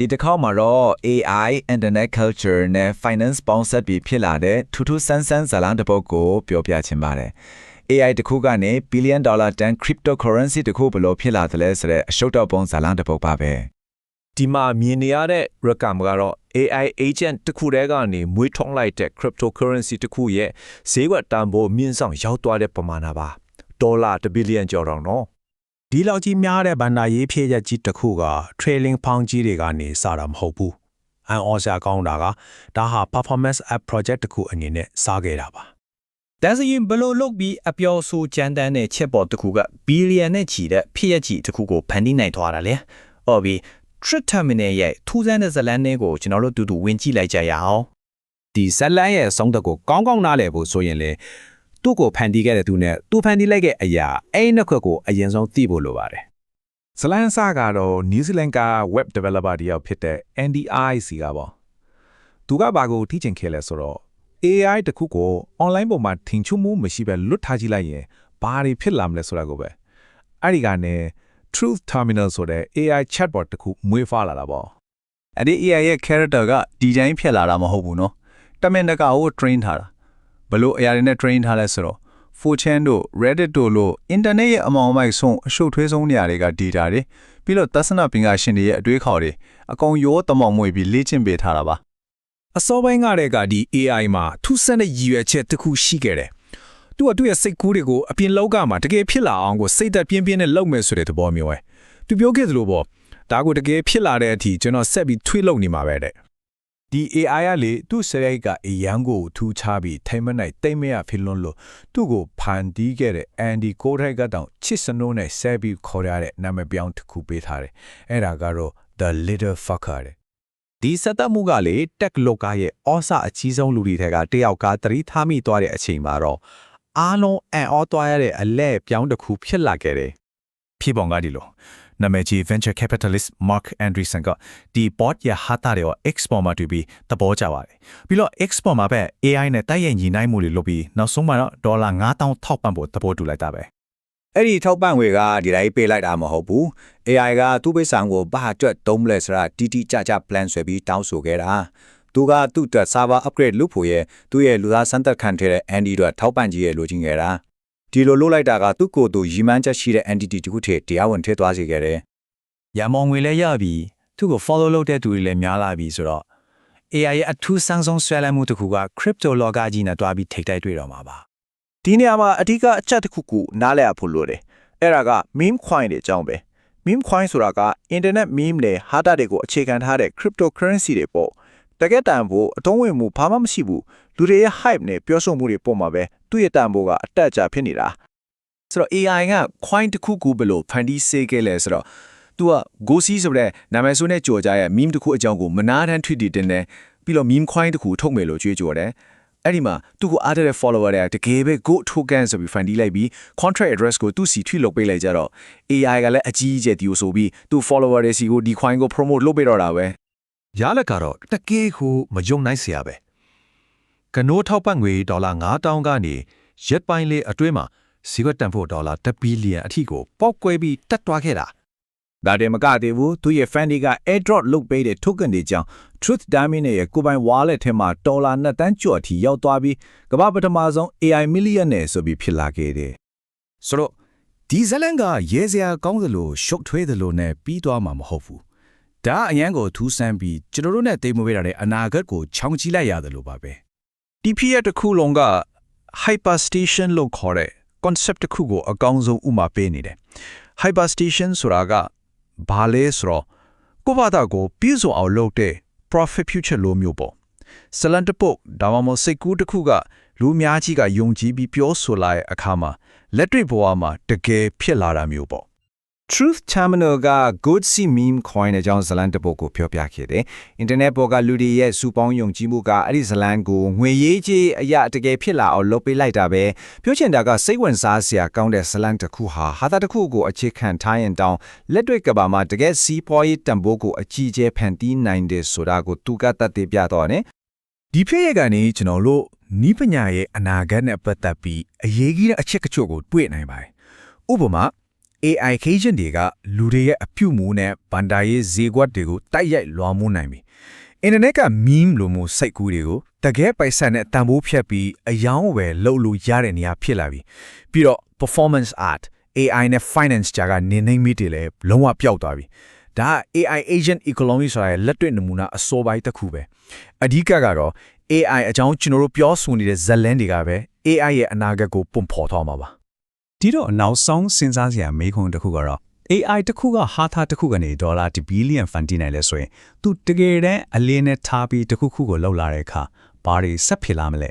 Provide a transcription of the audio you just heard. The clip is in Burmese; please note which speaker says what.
Speaker 1: ဒီတစ်ခေါက်မှာတော့ AI internet culture နဲ့ finance ပေါင်းစပ်ပြီးဖြစ်လာတဲ့ထူးထူးဆန်းဆန်းဇာတ်လမ်းတစ်ပုဒ်ကိုပြောပြချင်ပါတယ် AI တစ်ခုကနေ billion dollar တန် cryptocurrency တစ်ခုဘယ်လိုဖြစ်လာသလဲဆိုတဲ့အရှုပ်တော့ပုံဇာတ်လမ်းတစ်ပုဒ်ပါပဲ
Speaker 2: ဒီမှာမြင်နေရတဲ့ recam ကတော့ AI agent တစ်ခုတည်းကနေမွေးထုတ်လိုက်တဲ့ cryptocurrency တစ်ခုရဲ့ဈေးကွက်တန်ဖိုးမြင့်ဆောင်ရောက်သွားတဲ့ပမာဏပါဒေါ်လာ1 billion ကျော်တော့နော်
Speaker 3: ဒီလောက်ကြီးများတဲ့ဘန္တာရေးဖြစ်ရက်ကြီးတစ်ခုက trailing ဖောင်းကြီးတွေကနေစတာမဟုတ်ဘူးအန်အော်ဆာကောင်းတာကဒါဟာ performance app project တစ်ခုအနေနဲ့စားခဲ့တာပါ
Speaker 4: တန်းစရင်ဘလို့လုတ်ပြီးအပျော်ဆိုးကြမ်းတမ်းတဲ့ချက်ပေါ်တစ်ခုကဘီလီယံနဲ့ချီတဲ့ဖြစ်ရကြီးတစ်ခုကိုဖန်တီးနိုင်သွားတာလေ။အော်ဘီ Trip Terminal ရဲ့ထူးဆန်းတဲ့ဇတ်လန်းလေးကိုကျွန်တော်တို့တူတူဝင်ကြည့်လိုက်ကြရအောင်
Speaker 5: ဒီဇက်လန်ရဲ့အဆုံးသက်ကိုကောင်းကောင်းနားလည်ဖို့ဆိုရင်လေ သူ့ကိုဖန်တီးခဲ့တဲ့သူနဲ့သူဖန်တီးလိုက်တဲ့အရာအဲ့နှစ်ခွက်ကိုအရင်ဆုံးသိဖို့လိုပါတယ်။
Speaker 2: ဇလန်ဆာကတော့ New Zealand က web developer တယောက်ဖြစ်တဲ့ NDIC ကပေါ့။သူကဘာကိုထိချင်ခဲ့လဲဆိုတော့ AI တခုကို online ပေါ်မှာထင်ချုံမှုမရှိပဲလွတ်ထားကြည့်လိုက်ရင်ဘာတွေဖြစ်လာမလဲဆိုတာကိုပဲ။အဲ့ဒီကနေ Truth Terminal ဆိုတဲ့ AI chatbot တခုမွေးဖွားလာတာပေါ့။
Speaker 1: အဲ့ဒီ AI ရဲ့ character ကဒီတိုင်းဖြစ်လာတာမဟုတ်ဘူးနော်။တမင်တကာကို train ထားတာ ဘလို့အရာတွေနဲ့ train ထားလဲဆိုတော့ 4chan တို့ Reddit တို့လို့ internet ရဲ့အမောင်အမိုက်ဆုံးအရှုပ်ထွေးဆုံးနေရာတွေက data တွေပြီးတော့သဿနာပညာရှင်တွေရဲ့အတွေးခေါ်တွေအကုန်ရောတမောင်မွေပြီးလေ့ကျင့်ပေးထားတာပါ
Speaker 3: အစောပိုင်းကတည်းကဒီ AI မှာထူးဆန်းတဲ့ရည်ရွယ်ချက်တစ်ခုရှိခဲ့တယ်။သူကသူ့ရဲ့စိတ်ကူးတွေကိုအပြင်လောကမှာတကယ်ဖြစ်လာအောင်ကိုစိတ်သက်ပြင်းပြင်းနဲ့လုပ်မယ်ဆိုတဲ့သဘောမျိုးပဲ။သူပြောခဲ့သလိုပေါ့ဒါကိုတကယ်ဖြစ်လာတဲ့အထိကျွန်တော်ဆက်ပြီးထွေးလုပ်နေမှာပဲတဲ့
Speaker 2: ဒီ AI ကလေသူ့စရိုက်ကအရန်ကိုထူးခြားပြီးထိုင်မနိုင်တိတ်မရဖြစ်လွန်းလို့သူ့ကိုဖန်တီးခဲ့တဲ့ Andy ကိုထိုက်ကတောင်ချစ်စနိုးနဲ့ဆဲပြီးခေါ်ရတဲ့နာမည်ပြောင်းတစ်ခုပေးထားတယ်။အဲ့ဒါကတော့ The Little Fucker တဲ့
Speaker 5: ဒီစက်သက်မှုကလေတက်လောကရဲ့ဩစာအကြီးဆုံးလူတွေထဲကတယောက်ကသတိထားမိသွားတဲ့အချိန်မှာတော့အားလုံးအံ့ဩသွားရတဲ့အလဲပြောင်းတစ်ခုဖြစ်လာခဲ့တယ်
Speaker 2: ဖြစ်ပုံကဒီလို နာမည်ကြီး venture capitalist Mark Andreessen ကဒီ bot ရဟာတာတွေကို export မှာတူပြီးသဘောကျပါတယ်ပြီးတော့ export မှာပဲ AI နဲ့တိုက်ရိုက်ညီနိုင်မှုတွေလုပ်ပြီးနောက်ဆုံးမှာတော့ဒေါ်လာ9000ထောက်ပံ့ဖို့သဘောတူလိုက်တာပဲ
Speaker 6: အဲ့ဒီထောက်ပံ့ငွေကဒီတိုင်းပေးလိုက်တာမဟုတ်ဘူး AI ကသူ့ပိစံကိုဘာအတွက်သုံးမလဲဆိုတာတီတီကြကြ plan ဆွဲပြီးတောင်းဆိုခဲ့တာသူကသူ့အတွက် server upgrade လုပ်ဖို့ရဲ့သူ့ရဲ့လူသားစမ်းသပ်ခံတဲ့ Andy တို့ထောက်ပံ့ကြီးရဲ့လိုချင်ခဲ့တာ ဒီလိုလုပ်လိုက်တာကသူ့ကိုယ်သူရီမန်းချက်ရှိတဲ့ entity တခုထဲတရားဝင်ထည့်သွားစေခဲ့တယ်။
Speaker 4: ရမောင်ငွေလည်းရပြီသူ့ကို follow လုပ်တဲ့သူတွေလည်းများလာပြီဆိုတော့ AI ရဲ့အထူးဆန်းဆုံးဆွဲလန်းမှုတစ်ခုက crypto လောကကြီးနဲ့တွားပြီးထိပ်တိုက်တွေ့တော့မှာပါ။
Speaker 7: ဒီနေရာမှာအဓိကအချက်တစ်ခုခုနားလည်ရဖို့လိုတယ်အဲ့ဒါက meme coin တွေအကြောင်းပဲ meme coin ဆိုတာက internet meme နဲ့ hard data တွေကိုအခြေခံထားတဲ့ cryptocurrency တွေပေါ့တကယ်တန်ဖို့အတုံးဝင်မှုဘာမှမရှိဘူးလူတွေရဲ့ hype နဲ့ပြောဆိုမှုတွေပုံမှာပဲ သူ့ရဲ့တန်ဖို့ကအတက်အကျဖြစ်နေတာ
Speaker 6: ဆိုတော့ AI က coin တစ်ခုခုဘယ်လိုဖန်တီးစေခဲ့လဲဆိုတော့ तू က Gosi ဆိုတဲ့နာမည်ဆိုးနဲ့ကြော်ကြရဲ့ meme တစ်ခုအကြောင်းကိုမနာတမ်း tweet တွေတင်တယ်ပြီးတော့ meme coin တစ်ခုထုတ်မယ်လို့ကြွေးကြော်တယ်အဲ့ဒီမှာသူ့ကိုအားတဲ့ follower တွေကတကယ်ပဲ go token ဆိုပြီး fan တီးလိုက်ပြီး contract address ကိုသူ့စီထွေလုပ်ပေးလိုက်ကြတော့ AI ကလည်းအကြီးအကျယ်ဒီကိုဆိုပြီးသူ့ follower တွေစီကိုဒီ coin ကို promote လုပ်ပေးတော့တာပဲ
Speaker 2: ရလက်ကတော့တကယ်ကိုမယုံနိုင်စရာပဲ ကနိုးထောက်ပံ့ငွေဒေါ်လာ9000ကနေရက်ပိုင်းလေးအတွင်းမှာစီကွက်တန်ဖို့ဒေါ်လာ1ဘီလီယံအထိကိုပေါက်ကွဲပြီးတက်သွားခဲ့တာ
Speaker 6: ဒါတင်မကသေးဘူးသူ့ရဲ့ fan တွေက airdrop လုပ်ပေးတဲ့ token တွေကြောင့် Truth Diamond ရဲ့ကိုယ်ပိုင် wallet ထဲမှာဒေါ်လာ2တန်းကျော်အထိရောက်သွားပြီးကမ္ဘာပထမဆုံး AI millionaire ဆိုပြီးဖြစ်လာခဲ့တယ်
Speaker 8: ဆိုတော့ဒီဇလန်ကရဲစရာကောင်းသလိုရှုပ်ထွေးသလိုနဲ့ပြီးသွားမှာမဟုတ်ဘူးဒါအရန်ကိုထူးဆန်းပြီးကျွန်တော်တို့နဲ့တိမ်မွေးရတဲ့အနာဂတ်ကိုချောင်းကြည့်လိုက်ရတယ်လို့ပါပဲ
Speaker 3: ဒီဖြစ်ရတစ်ခုလုံးက hyperstation လို့ခေါ်တဲ့ concept တစ်ခုကိုအကောင်းဆုံးဥမာပေးနေတယ် hyperstation ဆိုတာကဘာလဲဆိုတော့ကိုယ့်ဘာသာကိုပြည့်စုံအောင်လုပ်တဲ့ profit future လိုမျိုးပေါ့စလန်တပုတ်ဒါမှမဟုတ်စိတ်ကူးတစ်ခုကလူအများကြီးကယုံကြည်ပြီးပြောဆိုလာတဲ့အခါမှာလက်တွေ့ဘဝမှာတကယ်ဖြစ်လာတာမျိုးပေါ့
Speaker 6: Truth Terminal က good see meme coin အကြောင်းဇလန်တစ်ပုဒ်ကိုပြောပြခဲ့တယ်။ internet ပေါ်ကလူတွေရဲ့စူပေါင်းယုံကြည်မှုကအဲ့ဒီဇလန်ကိုငွေရေးကြီးအရာတကယ်ဖြစ်လာအောင်လုပ်ပေးလိုက်တာပဲ။ပြောချင်တာကစိတ်ဝင်စားစရာကောင်းတဲ့ဇလန်တစ်ခုဟာဟာတာတစ်ခုကိုအခြေခံထားရင်တောင်းလက်တွေ့ကဘာမှာတကယ်စီးပွားရေးတန်ဖိုးကိုအကြီးကျယ်ဖန်တီးနိုင်တယ်ဆိုတာကိုသူကတတ်သိပြတော့တယ်
Speaker 8: ဒီဖြစ်ရကနေကျွန်တော်တို့နီးပညာရဲ့အနာဂတ်နဲ့ပတ်သက်ပြီးအရေးကြီးတဲ့အချက်ကချို့ကိုတွေ့နိုင်ပါတယ်ဥပမာ AI agent တွေကလူတွေရဲ့အပြုမူနဲ့ဗန်ဒါရေးဈေးကွက်တွေကိုတိုက်ရိုက်လွှမ်းမိုးနိုင်ပြီအင်တာနက်က meme လိုမျိုးစိတ်ကူးတွေကိုတကယ်ပိုက်ဆံနဲ့တန်ဖိုးဖြတ်ပြီးအယောင်းဝယ်လုပ်လို့ရတဲ့နေရာဖြစ်လာပြီပြီးတော့ performance art AI နဲ့ finance ကြာကနေနေမိတယ်လေလုံးဝပျောက်သွားပြီဒါက AI agent economy ဆိုတာရဲ့လက်တွေ့နမူနာအစောပိုင်းတစ်ခုပဲအဓိကကတော့ AI အကြောင်းကျွန်တော်တို့ပြောဆိုနေတဲ့ဇတ်လန်းတွေကပဲ AI ရဲ့အနာဂတ်ကိုပုံဖော်သွားမှာပါ
Speaker 1: ဒီတော့နောက်ဆုံးစဉ်းစားစရာမေးခွန်းတစ်ခုကတော့ AI တစ်ခုကဟာတာတစ်ခုကနေဒေါ်လာ1ဘီလီယံဖန်တီးနိုင်လဲဆိုရင်သူတကယ်တမ်းအလင်းနဲ့ထားပြီးတစ်ခုခုကိုလောက်လာတဲ့အခါဘာတွေဆက်ဖြစ်လာမလဲ